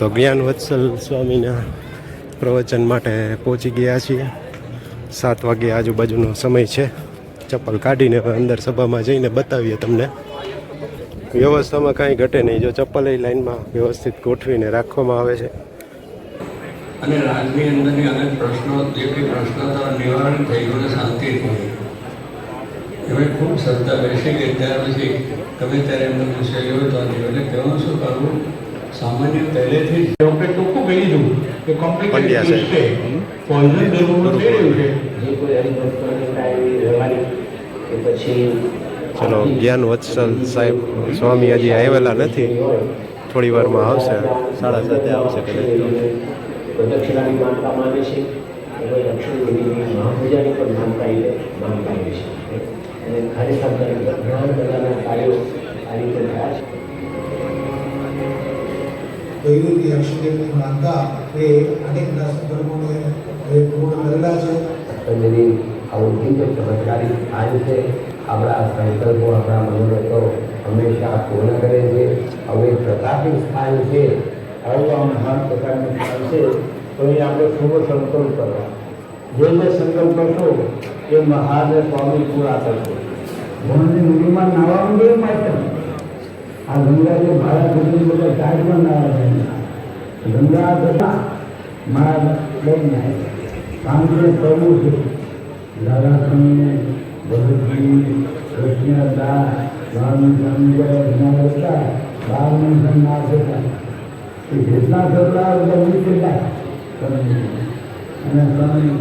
તો જ્ઞાન વત્સલ સ્વામીના પ્રવચન માટે પહોંચી ગયા છીએ. સાત વાગે આજુબાજુનો સમય છે. ચપ્પલ કાઢીને અંદર સભામાં જઈને બતાવીએ તમને. વ્યવસ્થામાં કાંઈ ઘટે નહીં. જો ચપ્પલ લાઈનમાં વ્યવસ્થિત ગોઠવીને રાખવામાં આવે છે. અને રાજની અંદરની અનેક પ્રશ્નો, જે કંઈ પ્રશ્નો નિવારણ થઈ ગયું શાંતિ થઈ એમાં ખૂબ શ્રદ્ધા બેસી ગઈ. ત્યાર પછી ગમે ત્યારે એમને પૂછેલી હોય તો કહેવાનું શું કરવું સામાન્ય પહેલેથી જ ડોક્ટરે ચોખ્ખું કહી દીધું કે કોમ્પ્લિકેટેડ સાહેબ. છે. પોઈઝન જરૂર થઈ રહ્યું છે. જે કોઈ હરિભક્તોને વ્યવહારિક કે પછી ચલો જ્ઞાન વત્સલ સાહેબ સ્વામી હજી આવેલા નથી. થોડી વારમાં આવશે. સાડા સાતે આવશે કદાચ પ્રદક્ષિણાની માનતા માને છે. કે ભાઈ મહાપૂજાની પણ માનતા એ માનતા આવી છે. અને ખરેખર ઘણા બધાના કાર્યો આ રીતે થયા છે. વૈરુદ્ધ અક્ષદેવની માનતા એ અનેક દાસ ધર્મોને એ પૂર્ણ કરેલા છે પતંજલિ આવું દિવ્ય ચમત્કારિક આ રીતે આપણા સંકલ્પો આપણા મનોરથો હંમેશા પૂર્ણ કરે છે હવે પ્રતાપી સ્થાન છે આવું આ મહાન પ્રકારનું સ્થાન છે તો એ આપણે શુભ સંકલ્પ કરવા જે જે સંકલ્પ કરશો એ મહાન સ્વામી પૂરા કરશે ભણની નદીમાં નાવાનું કેવું માટે આ ગંગાજી મારા ગુજરાતી બધા ટાઈટમાં નાવા ગંગા બધા મારા લઈ નાય સાંજે કરવું છે. દાદાશ્રમને ભગતજી કૃષ્ણદાસ સ્વામી સંજય જ્ઞાનવતા બાળમન સંનાથ હતા એ જેટલા બધા હું કેટલા અને સ્વામી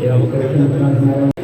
એવા કૃષ્ણ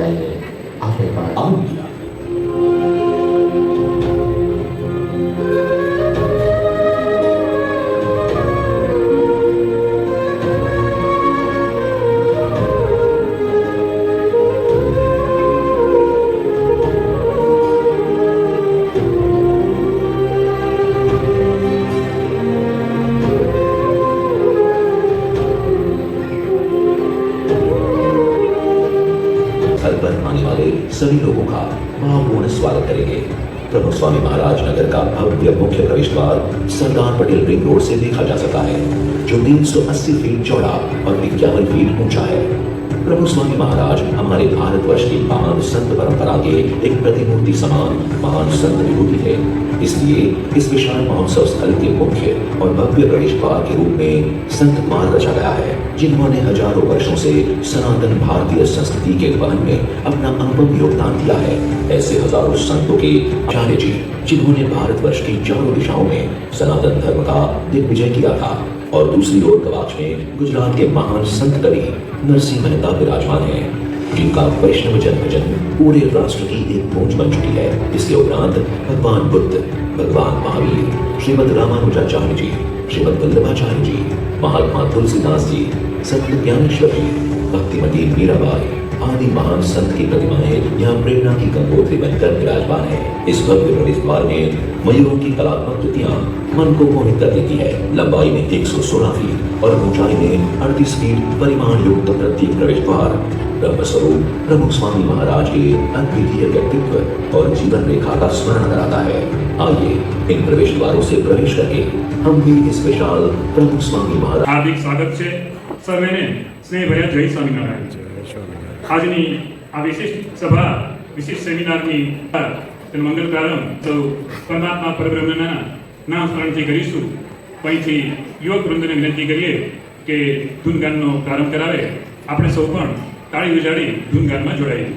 Amen. प्रभु स्वामी महाराज नगर का भव्य मुख्य प्रवेश द्वार सरदार पटेल रिंग रोड से देखा जा सकता है जो 380 फीट चौड़ा और इक्यावन फीट ऊंचा है प्रभु स्वामी महाराज, हमारे भारतवर्ष की महान संत परंपरा के एक प्रतिमूर्ति समान महान संत विभूति है। इसलिए इस विशाल महोत्सव स्थल के मुख्य और भव्य प्रवेश द्वार के रूप में संत कुमार रचा गया है, जिन्होंने हज़ारों वर्षों से सनातन भारतीय संस्कृति के वहन में अपना अनुपम योगदान दिया है। ऐसे हज़ारों संतों के आचार्य जी, जिन्होंने भारतवर्ष की चारों दिशाओं में सनातन धर्म का दिग्विजय किया था, और दूसरी ओर कवाच में गुजरात के महान संत कवि नरसिंह मेहता विराजमान है, जिनका वैष्णव जन्म जन पूरे राष्ट्र की एक पूंज बन चुकी है। इसके उपरांत भगवान बुद्ध, भगवान महावीर, श्रीमद रामानुजाचार्य जी, श्रीमद वल्लभाचार्य जी, महात्मा तुलसीदास जी सत्य ज्ञानेश्वर जी, भक्तिमती मीराबाई आदि महान संत की प्रतिमाएँ यहाँ प्रेरणा की गंगोत्री बनकर विराजमान है। इस भव्य प्रवेश द्वार में मयूरों की कलात्मक कृतियाँ मन को मोहित कर देती है। लंबाई में एक सौ सोलह फीट और ऊंचाई में अड़तीस फीट परिमाण युक्त प्रत्येक प्रवेश द्वार ब्रह्मस्वरूप प्रभु स्वामी महाराज के अद्वितीय व्यक्तित्व और जीवन रेखा का स्मरण कराता है। आइए इन प्रवेश द्वारों से प्रवेश करके हम भी इस विशाल प्रभु स्वामी महाराज हार्दिक स्वागत है। सर, मैंने स्नेह भैया जय स्वामी नारायण આજની આ વિશિષ્ટ સભા, વિશિષ્ટ સેમિનારની મંગલ પ્રારંભ સૌ પરમાત્મા પરબ્રહ્મના નામ સ્મરણથી કરીશું. અહીંથી યુવક વૃંદને વિનંતી કરીએ કે ધૂનગાનનો પ્રારંભ કરાવે. આપણે સૌ પણ તાળી ઉજાડી ધૂનગાનમાં જોડાઈએ.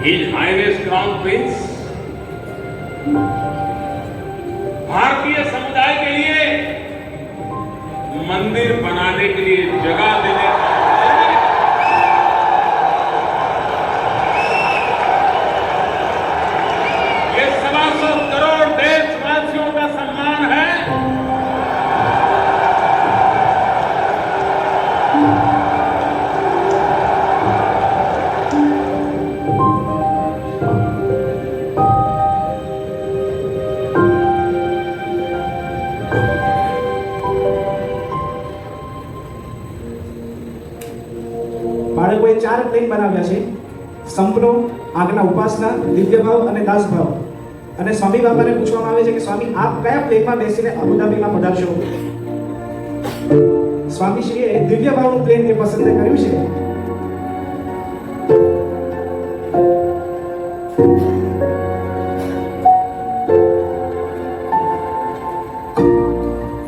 हिज हाईनेस क्राउन प्रिंस भारतीय समुदाय के लिए मंदिर बनाने के लिए जगह देने ये સંપનો આગના ઉપાસના દિવ્ય ભાવ અને દાસ ભાવ અને સ્વામી બાબાને પૂછવામાં આવે છે કે, સ્વામી, આપ કયા પ્લેનમાં બેસીને અબુધાબીમાં પધારશો? સ્વામીશ્રીએ દિવ્ય ભાવનું પ્લેન એ પસંદ કર્યું છે.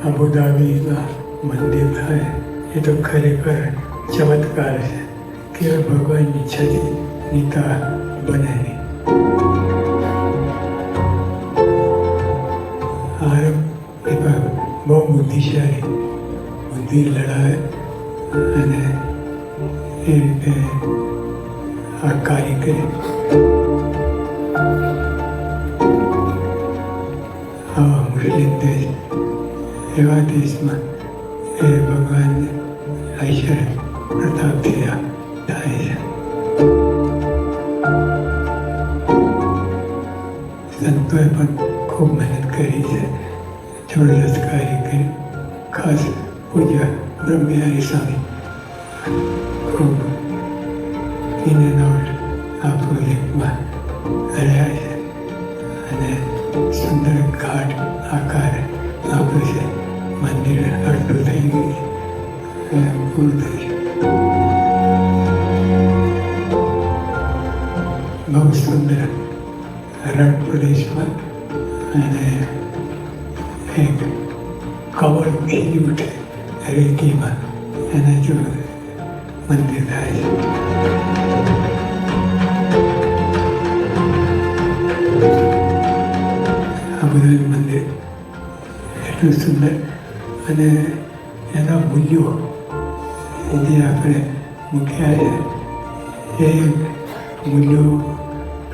અબુધાબીમાં મંદિર થાય એ તો ખરેખર ચમત્કાર છે. કે ભગવાનની ઈચ્છાથી નીતા બને નહીં આરબ એ પણ બહુ બુદ્ધિશાળી બુદ્ધિ લડાવે અને એ રીતે આ કાર્ય કરે આવા મુસ્લિમ દેશ એવા દેશમાં એ ભગવાનને ઐશ્વર્ય પ્રતાપથી આ થાય છે સંતોએ પણ ખૂબ મહેનત કરી છે જબરદસ્ત કાર્ય કર્યું ખાસ પૂજ્ય બ્રહ્મયારી સ્વામી ખૂબ ઇન એન્ડ આઉટ આ પ્રોજેક્ટમાં રહ્યા છે અને સુંદર ઘાટ આકાર આપ્યો છે મંદિર અડધું થઈ ગયું છે બહુ સુંદર રણ પ્રદેશમાં અને એક કવર થઈ ઉઠે રેતીમાં એને જો મંદિર થાય છે. બધું મંદિર એટલું સુંદર અને એના મૂલ્યો જે આપણે મૂક્યા છે, એ મૂલ્યો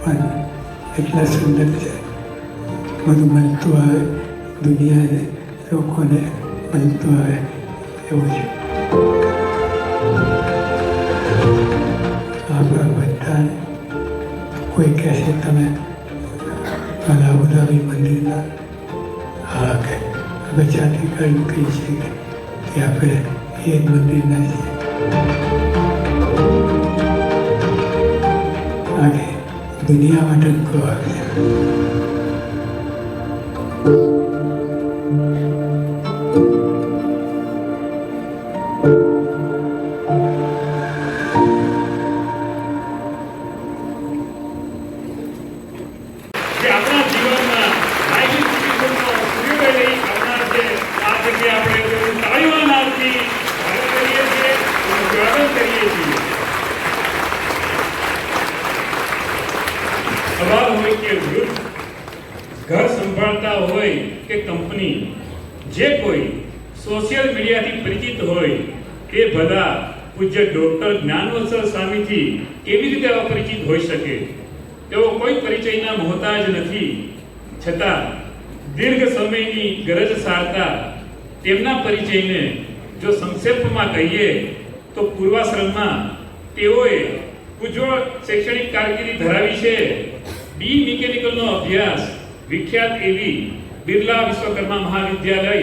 પણ એટલા સુંદર છે બધું મળતું આવે દુનિયાને લોકોને મળતું આવે એવું છે કોઈ કહેશે તમે પેલા મંદિરના હા કે અમે જાતિ કાઢી કહી છીએ કે આપણે એ જ મંદિરના છીએ આગે દુનિયામાં ટંકો આવશે કે આપણા જીવનમાં લાઈફ સિચ્યુએશનનો સૂર્યોદય લઈ આવનાર જે આ પછી આપણે એનું તાળીઓના નાદથી સ્વાગત કરીએ છીએ એનું સ્વાગત કરીએ છીએ સવાલ હોય કે વૃદ્ધ ઘર સંભાળતા હોય કે કંપની, જે કોઈ સોશિયલ મીડિયાથી પરિચિત હોય તે બધા પૂજ્ય ડોક્ટર જ્ઞાનવત્સલ સ્વામીથી કેવી રીતે અપરિચિત હોઈ શકે. તેઓ કોઈ પરિચયના મોહતાજ નથી. છતાં, દીર્ઘ સમયની ગરજ સારતા તેમના પરિચયને જો સંક્ષેપમાં કહીએ, તો પૂર્વાશ્રમમાં તેઓએ ઉજ્જવળ શૈક્ષણિક કારકિર્દી ધરાવી છે. બી મિકેનિકલનો અભ્યાસ વિખ્યાત એવી બિરલા વિશ્વકર્મા મહાવિદ્યાલય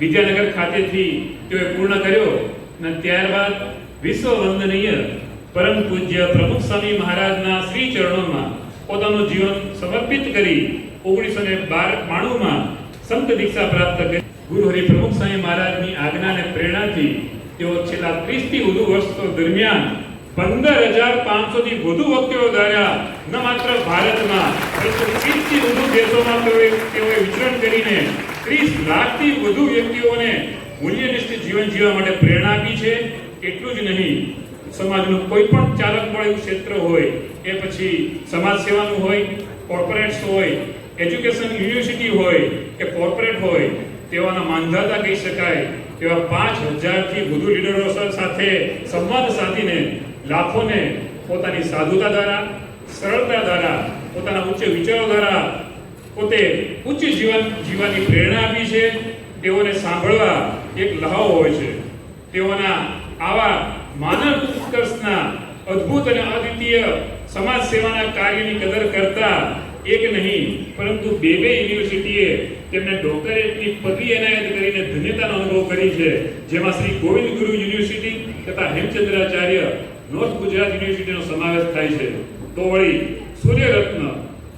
વિદ્યાનગર ખાતેથી તેઓએ પૂર્ણ કર્યો અને ત્યારબાદ વિશ્વ વંદનીય પરમ પૂજ્ય પ્રમુખ સ્વામી મહારાજના શ્રી ચરણોમાં પોતાનું જીવન સમર્પિત કરી ઓગણીસો ને બાર બાણુંમાં સંત દીક્ષા પ્રાપ્ત કરી. ગુરુ હરિ પ્રમુખ સ્વામી મહારાજની આજ્ઞા અને પ્રેરણાથી તેઓ છેલ્લા ત્રીસથી વધુ વર્ષો દરમિયાન પંદર હજાર પાંચસો થી વધુ વ્યક્તિઓ દ્વારા ન માત્ર ભારતમાં, પરંતુ ત્રીસથી વધુ દેશોમાં તેઓએ વિચરણ કરીને ત્રીસ લાખથી વધુ વ્યક્તિઓને મૂલ્યનિષ્ઠ જીવન જીવવા માટે પ્રેરણા આપી છે. એટલું જ નહીં, સમાજનું કોઈ પણ ચાલક બળ એવું ક્ષેત્ર હોય એ પછી સમાજ સેવાનું હોય, કોર્પોરેટ્સ હોય, એજ્યુકેશન યુનિવર્સિટી હોય, કે કોર્પોરેટ હોય તેવાના માંધાતા કહી શકાય, તેવા પાંચ હજારથી વધુ લીડરો સાથે સંવાદ સાધીને લાખોને પોતાની સાધુતા દ્વારા, સરળતા દ્વારા, પોતાના ઉચ્ચ વિચારો દ્વારા પોતે ઉચ્ચ જીવન, જીવવાની પ્રેરણા આપી છે. તેઓને સાંભળવા એક લહાવો હોય છે. તેઓના આવા માનવ ઉત્કર્ષના અદ્ભુત અને અદ્વિતીય સમાજ સેવાના કાર્યની કદર કરતા એક નહીં, પરંતુ બે બે યુનિવર્સિટીએ તેમને ડોક્ટરેટની પદવી એનાયત કરીને ધન્યતાનો અનુભવ કરી છે, જેમાં શ્રી ગોવિંદ ગુરુ યુનિવર્સિટી તથા હેમચંદ્રાચાર્ય નોર્થ ગુજરાત યુનિવર્સિટીનો સમાવેશ થાય છે. તો વળી, Suryaratna,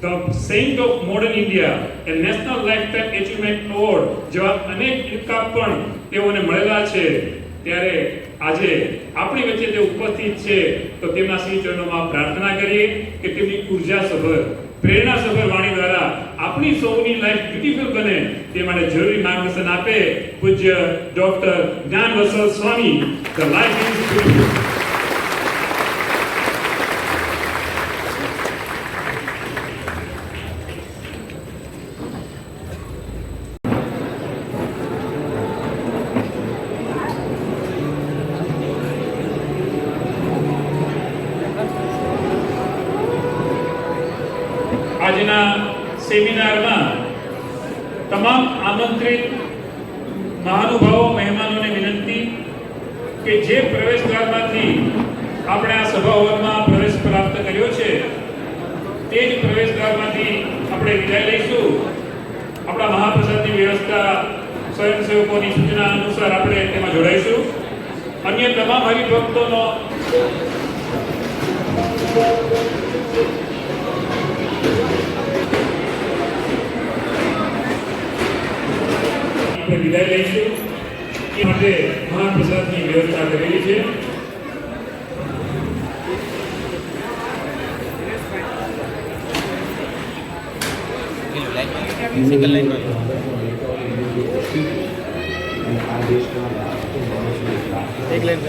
the saint of modern India, a national lifetime achievement award જેવા અનેક ઇલકા પણ તેઓને મળેલા છે. ત્યારે આજે આપણી વચ્ચે તે ઉપસ્થિત છે. તો તેમના શ્રી ચરણોમાં પ્રાર્થના કરીએ કે તેમની ઊર્જા સભર પ્રેરણા સભર વાણી દ્વારા આપણી સૌની લાઈફ બ્યુટીફુલ બને તે માટે જરૂરી માર્ગદર્શન આપે પૂજ્ય doctor Gyan Vatsal Swami. The life is beautiful આજના સેમિનારમાં તમામ આમંત્રિત મહાનુભાવો મહેમાનોને વિનંતી કે જે પ્રવેશ દ્વારમાંથી આપણે આ સભા પ્રવેશ પ્રાપ્ત કર્યો છે, તે જ પ્રવેશ દ્વારમાંથી આપણે વિદાય લઈશું. આપણા મહાપ્રસાદની વ્યવસ્થા સ્વયંસેવકોની સૂચના અનુસાર આપણે તેમાં જોડાઈશું. અન્ય તમામ હરિભક્તોનો આપણે વિદાય લઈશું. એ માટે મહાપ્રસાદની વ્યવસ્થા કરેલી છે. એક લાઈન